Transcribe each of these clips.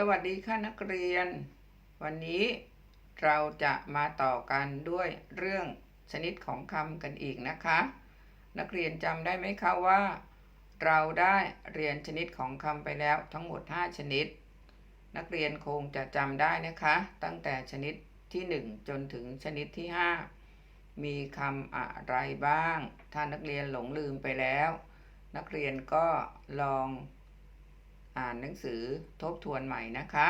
สวัสดีค่ะนักเรียน วันนี้เราจะมาต่อกันด้วยเรื่องชนิดของคำกันอีกนะคะ นักเรียนจำได้ไหมคะว่า เราได้เรียนชนิดของคำไปแล้วทั้งหมด 5 ชนิด นักเรียนคงจะจำได้นะคะ ตั้งแต่ชนิดที่ 1 จนถึงชนิดที่ 5 มีคำอะไรบ้าง ถ้านักเรียนหลงลืมไปแล้ว นักเรียนก็ลอง อ่านหนังสือทบทวนใหม่นะคะ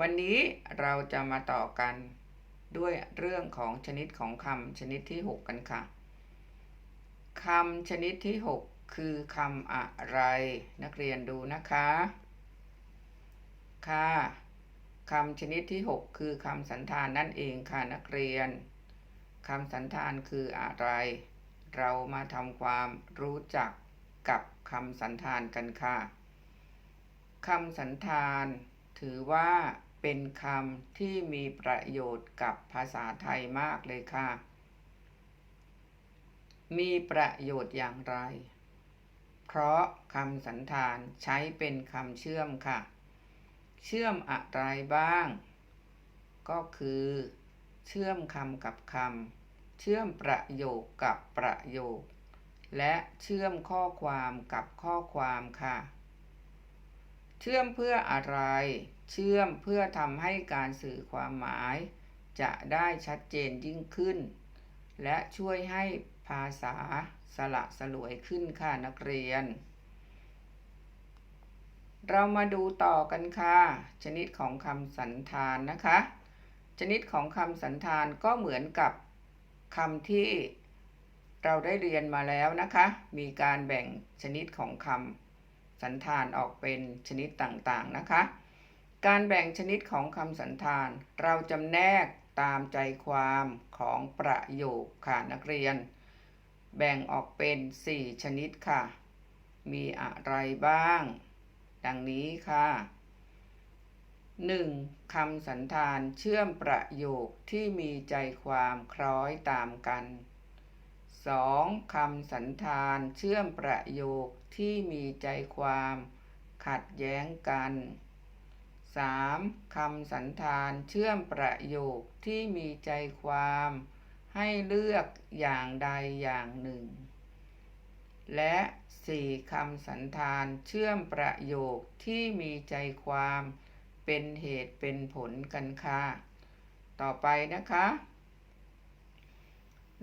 วันนี้เราจะมาต่อกันด้วยเรื่องของชนิดของคำชนิดที่ 6 กันค่ะคำชนิดที่ 6 คือคำอะไร นักเรียนดูนะคะ ค่ะคำชนิดที่ 6 คือคำสันธานนั่นเองค่ะนักเรียนคำสันธานคืออะไร เรามาทำความรู้จัก กับคำสันธานกันค่ะคำสันธานถือว่าเป็นคำที่มีประโยชน์กับภาษาไทยมากเลยค่ะ มีประโยชน์อย่างไร เพราะคำสันธานใช้เป็นคำเชื่อมค่ะ เชื่อมอะไรบ้าง ก็คือ เชื่อมคำกับคำ เชื่อมประโยคกับประโยค และเชื่อมข้อความกับข้อความค่ะ เชื่อมเพื่ออะไร เชื่อมเพื่อทำให้การสื่อความหมาย จะได้ชัดเจนยิ่งขึ้น และช่วยให้ภาษาสละสลวยขึ้นค่ะนักเรียน เรามาดูต่อกันค่ะ ชนิดของคำสันธานนะคะ ชนิดของคำสันธานก็เหมือนกับคำที่ เราได้เรียนมาแล้วนะคะ มีการแบ่งชนิดของคำสันธานออกเป็นชนิดต่างๆนะคะ การแบ่งชนิดของคำสันธาน เราจำแนกตามใจความของประโยคค่ะนักเรียน แบ่งออกเป็น 4 ชนิดค่ะ มีอะไรบ้าง ดังนี้ค่ะ 1. คำสันธานเชื่อมประโยคที่มีใจความคล้อยตามกัน 2. คำสันธานเชื่อมประโยคที่มีใจความ ขัดแย้งกัน 3. คำสันธานเชื่อมประโยคที่มีใจความ ให้เลือกอย่างใดอย่างหนึ่ง และ 4. คำสันธานเชื่อมประโยคที่มีใจความ เป็นเหตุเป็นผลกันค่ะ ต่อไปนะคะ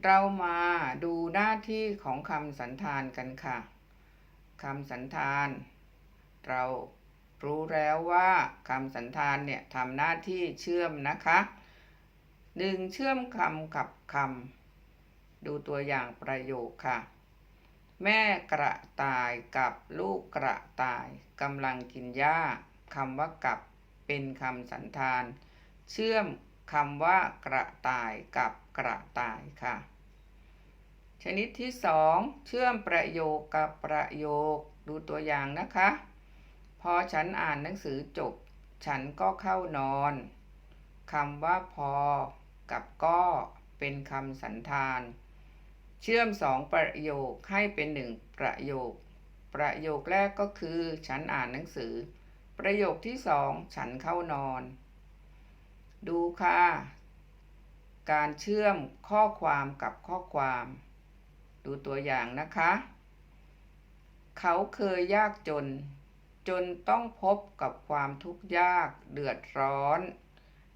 เรามาดูหน้าที่ของคำสันธานกันค่ะคำสันธาน เรารู้แล้วว่าคำสันธานเนี่ยทำหน้าที่เชื่อมนะคะหนึ่งเชื่อมคำกับคำดูตัวอย่างประโยคค่ะ แม่กระต่ายกับลูกกระต่ายกำลังกินหญ้าคำว่ากับเป็นคำสันธาน เชื่อม คำว่ากระต่ายกับกระต่ายค่ะ ชนิดที่สองเชื่อมประโยคกับประโยคดูตัวอย่างนะคะ พอฉันอ่านหนังสือจบ ฉันก็เข้านอนคำว่าพอ กับก็เป็นคำสันธาน เชื่อมสองประโยคให้เป็นหนึ่งประโยค ประโยคแรกก็คือ ฉันอ่านหนังสือ ประโยคที่สองฉันเข้านอน ดูค่ะ การเชื่อมข้อความกับข้อความ ดูตัวอย่างนะคะ เขาเคยยากจน จนต้องพบกับความทุกข์ยากเดือดร้อน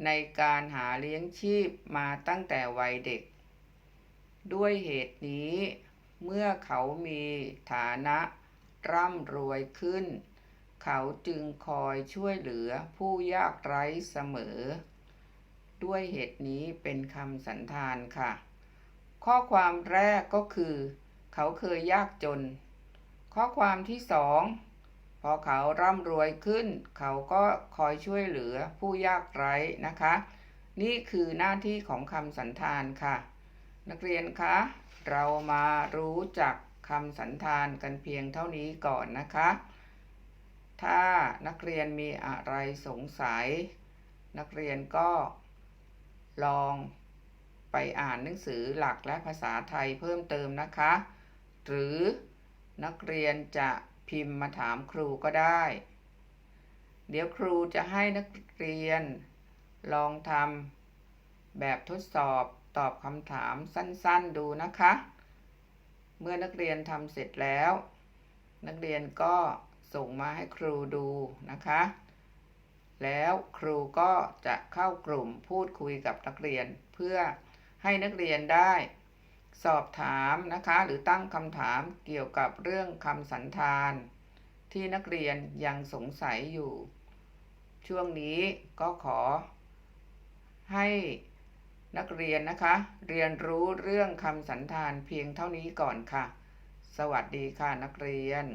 ในการหาเลี้ยงชีพมาตั้งแต่วัยเด็ก ด้วยเหตุนี้เมื่อเขามีฐานะร่ำรวยขึ้น เขาจึงคอยช่วยเหลือผู้ยากไร้เสมอ ด้วยเหตุนี้เป็นคำสันธานค่ะ ข้อความแรกก็คือ เขาเคยยากจน ข้อความที่สองพอเขาร่ำรวยขึ้น เขาก็คอยช่วยเหลือผู้ยากไร้นะคะ นี่คือหน้าที่ของคำสันธานค่ะ นักเรียนคะ เรามารู้จักคำสันธานกันเพียงเท่านี้ก่อนนะคะ ถ้านักเรียนมีอะไรสงสัย นักเรียนก็ ลองไปอ่านหนังสือหลักและภาษาไทยเพิ่มเติมนะคะ หรือนักเรียนจะพิมพ์มาถามครูก็ได้ เดี๋ยวครูจะให้นักเรียนลองทำแบบทดสอบตอบคำถามสั้นๆดูนะคะ เมื่อนักเรียนทำเสร็จแล้ว นักเรียนก็ส่งมาให้ครูดูนะคะ แล้วครูก็จะเข้ากลุ่มพูดคุยกับนักเรียนเพื่อให้นักเรียนได้ สอบถามนะคะหรือตั้งคำถามเกี่ยวกับเรื่องคำสันธาน ที่นักเรียนยังสงสัยอยู่ ช่วงนี้ก็ขอ ให้นักเรียนนะคะ เรียนรู้เรื่องคำสันธานเพียงเท่านี้ก่อนค่ะ สวัสดีค่ะนักเรียน